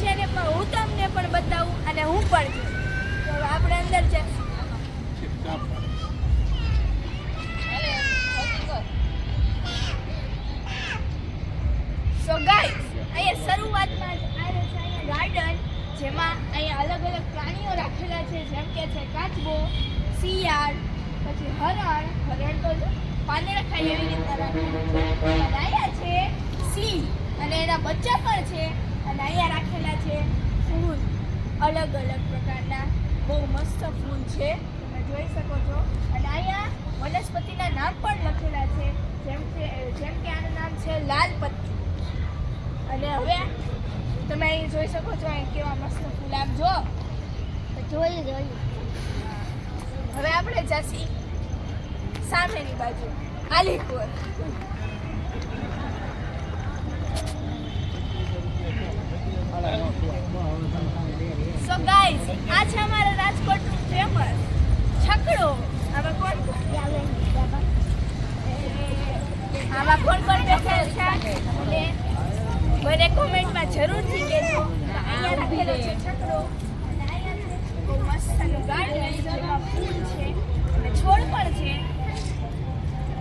છે ને, પણ હું તમને પણ બતાવું અને હું પણ તો આપણે અંદર છે. સો ગાઈસ અહીંયા શરૂઆતમાં અહીંયા ગાર્ડન જેમાં અહીંયા અલગ અલગ પ્રાણીઓ રાખેલા છે, જેમ છે કાચબો, શિયાળ, પછી હરણ હરણ તો પાંદડા ખાય એવી રીતના છે. અને છે, સિંહ, અને એના બચ્ચા પણ છે. અને અહીંયા રાખેલા છે ફૂલ અલગ અલગ પ્રકારના. બહુ મસ્ત ફૂલ છે. તમે જોઈ શકો છો. અને અહીંયા વનસ્પતિના નામ પણ લખેલા છે. જેમ કે જેમ કે આનું નામ છે લાલ પત્તી અને હવે તમે અહીં જોઈ શકો છો અહીં કેવા મસ્ત ફૂલ. આમ જો. જોઈ જોયું હવે આપણે જાસી સામેની બાજુ. આલીપુર સો ગાઈસ આ છે અમારા રાજકોટનું ફેમસ છકડો આમાં કોણ આમાં કોણ કોણ બેઠેલ છે? અને મને કોમેન્ટમાં જરૂરથી કહેજો. અહીંયા રાખેલો છે છકડો. બહુ મસ્તનું ગાર્ડન જેમાં ફૂલ છે. અને છોડ પણ છે.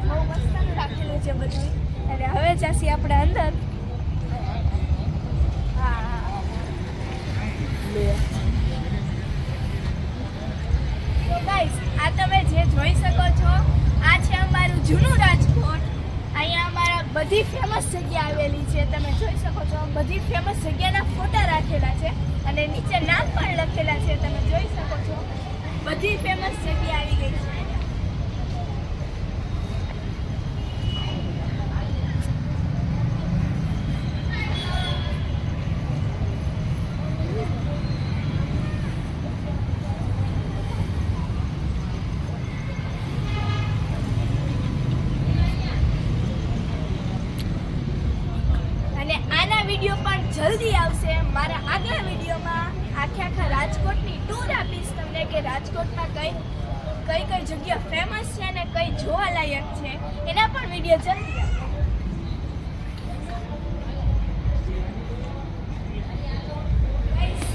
બહુ મસ્તનું રાખેલું છે બધું. અને હવે જાસી આપણે અંદર. આ તમે જે જોઈ શકો છે અમારું જૂનું રાજકોટ અહીંયા અમારા બધી ફેમસ જગ્યા આવેલી છે, તમે જોઈ શકો છો. બધી ફેમસ જગ્યાના ફોટા રાખેલા છે અને નીચે નામ પણ લખેલા છે, તમે જોઈ શકો છો. બધી ફેમસ જગ્યા આવી ગઈ છે અને આના વીડિયો પણ જલ્દી આવશે. મારા આગલા વિડીયોમાં આખે આખા રાજકોટની ટૂર આપીશ તમને કે રાજકોટમાં કઈ કઈ કઈ જગ્યા ફેમસ છે અને કઈ જોવાલાયક છે. એના પણ વીડિયો જલ્દી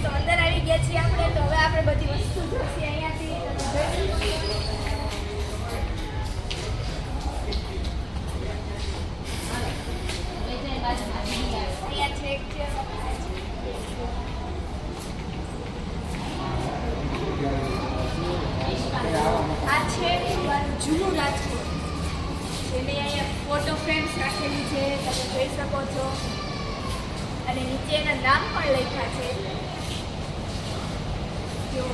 તો અંદર આવી ગયા છીએ આપણે, તો હવે આપણે બધી વસ્તુ જોઈશે. જૂનું રાજકોટ. જેની અહીંયા ફોટો ફ્રેમ્સ રાખેલી છે, તમે જોઈ શકો છો. અને નીચે એના નામ પણ લખ્યા છે. જો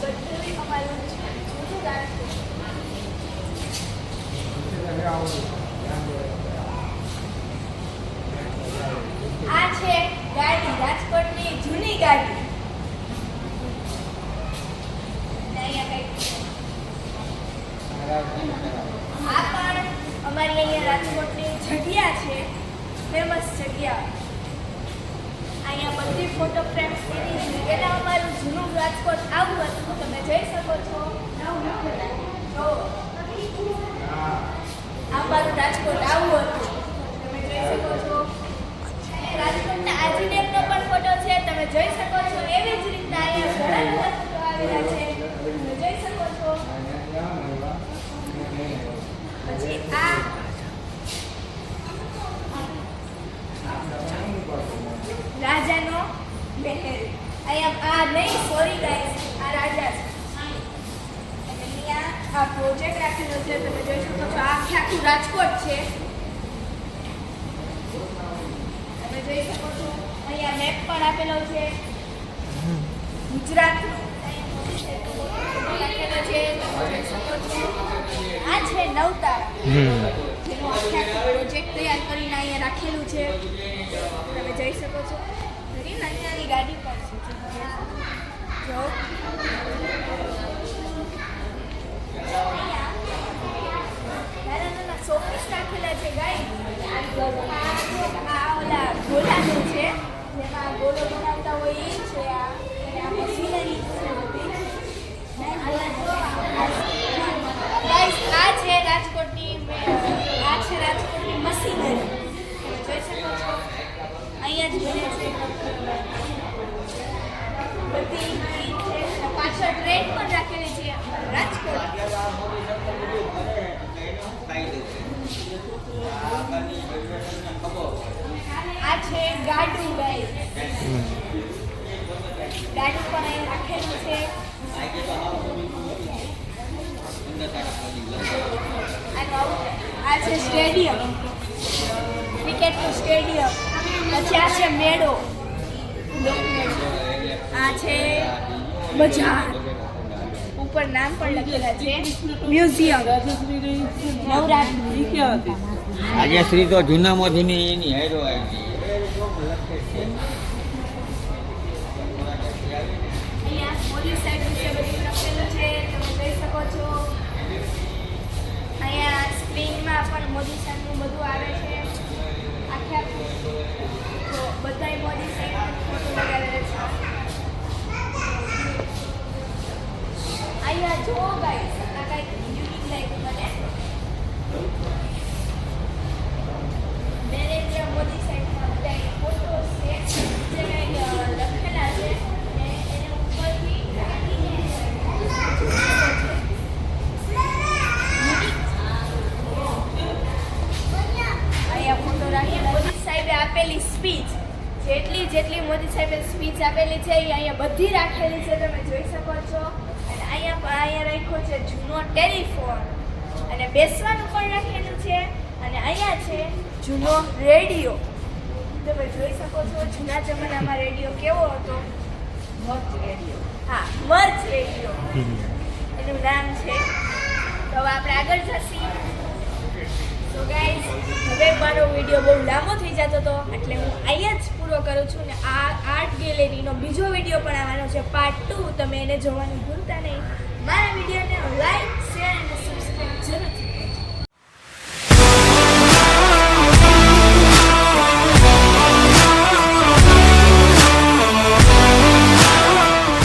બધું અમારું જૂનું રાજકોટ આ છે ગાડી રાજકોટની જૂની ગાડી અને અહીંયા કંઈક આ પણ અમારી અહીંયા રાજકોટની જગ્યા છે ફેમસ જગ્યા અહીંયા બધી ફોટો ફ્રેમ્સ એની છે પહેલાં અમારું જૂનું રાજકોટ આવું હતું. તમે જઈ શકો છો. અમારું રાજકોટ આવું હતું. તમે જોઈ શકો છો. અને રાજકોટના આજી ડેમનો પણ ફોટો છે તમે જોઈ શકો છો એવી જ રીતના અહીંયા ઘણા બધા ફોટો આવેલા છે તમે જોઈ શકો છો પછી આ રાજાનો મહેલ અહીંયા આ નહીં સોરી ગાઈસ આ રાજા છે અહીંયા આ પ્રોજેક્ટ રાખેલો છે તમે જોઈ શકો છો આખે આખું રાજકોટ છે. તમે જોઈ શકો છો અહીંયા મેપ પણ આપેલો છે. છો આ છે નવતારા. પ્રોજેક્ટ તૈયાર કરીને અહીંયા રાખેલું છે. તમે જઈ શકો છો. નાની for શોપીસ રાખેલા છે ગાઈ આ ઓલા ગોલાનું છે, જેમાં ગોલો બનાવતા હોય એ છે આ અને આ મશીનરી છે બધી ગાઈસ આ છે રાજકોટની આ છે રાજકોટની મશીનરી તમે જોઈ શકો છો છે ગાડું ગાય પણ અહીં રાખેલું છે. આ છે સ્ટેડિયમ. ક્રિકેટનું સ્ટેડિયમ. પછી આ છે મેળો. આ છે બજાર. ઉપર નામ પણ લખેલા છે. મ્યુઝિયમ. નવરાત્રી. આજે શ્રી તો જૂનામાં જૂની એની હેરો આવી. અહીંયા મોદી સાહેબ વિશે બધું લખેલું છે, તમે જોઈ શકો છો. અહીંયા સ્ક્રીનમાં પણ મોદી સાહેબનું બધું આવે છે. આખે આખું તો બધાય મોદી સાહેબનો ફોટો લગાવેલો છે. અહીંયા જો ગાઈસ સાહેબે આપેલી છે અહીંયા બધી રાખેલી છે તમે જોઈ શકો છો. અને અહીંયા પણ અહીંયા રાખ્યો છે જૂનો ટેલિફોન. અને બેસવાનું પણ રાખેલું છે. અને અહીંયા છે જૂનો રેડિયો. તમે જોઈ શકો છો જૂના જમાનામાં રેડિયો કેવો હતો? મર્ચ રેડિયો. હા મર્ચ રેડિયો. એનું નામ છે. તો હવે આપણે આગળ જઈએ સો ગાઈઝ હવે મારો વીડિયો બહુ લાંબો થઈ જતો હતો એટલે હું અહીંયા જ પૂરો કરું છું ને આ આર્ટ ગેલેરીનો બીજો વીડિયો પણ આવવાનો છે પાર્ટ ટુ તમે એને જોવાનું ભૂલતા નહીં. મારા વિડીયોને લાઈક શેર અને